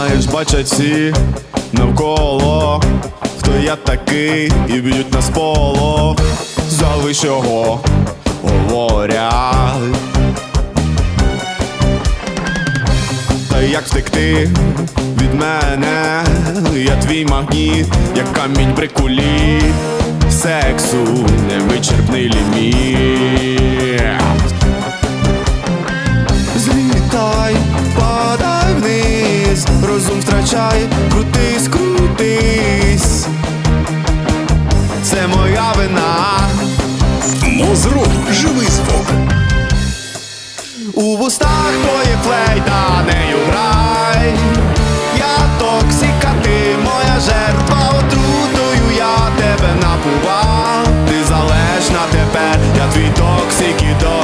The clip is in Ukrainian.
Знаєш, бачать всі навколо, хто я такий, і б'ють на сполох, залиш його говорять. Та як втекти від мене? Я твій магніт, як камінь при кулі Сексу невичерпний ліміт розум втрачай, крутись, крутись, це моя вина. Мозру живий звук. У вустах твої флейта, нею грай. Я токсика, ти моя жертва, отрутою я тебе напував. Ти залежна тепер, я твій токсик і до.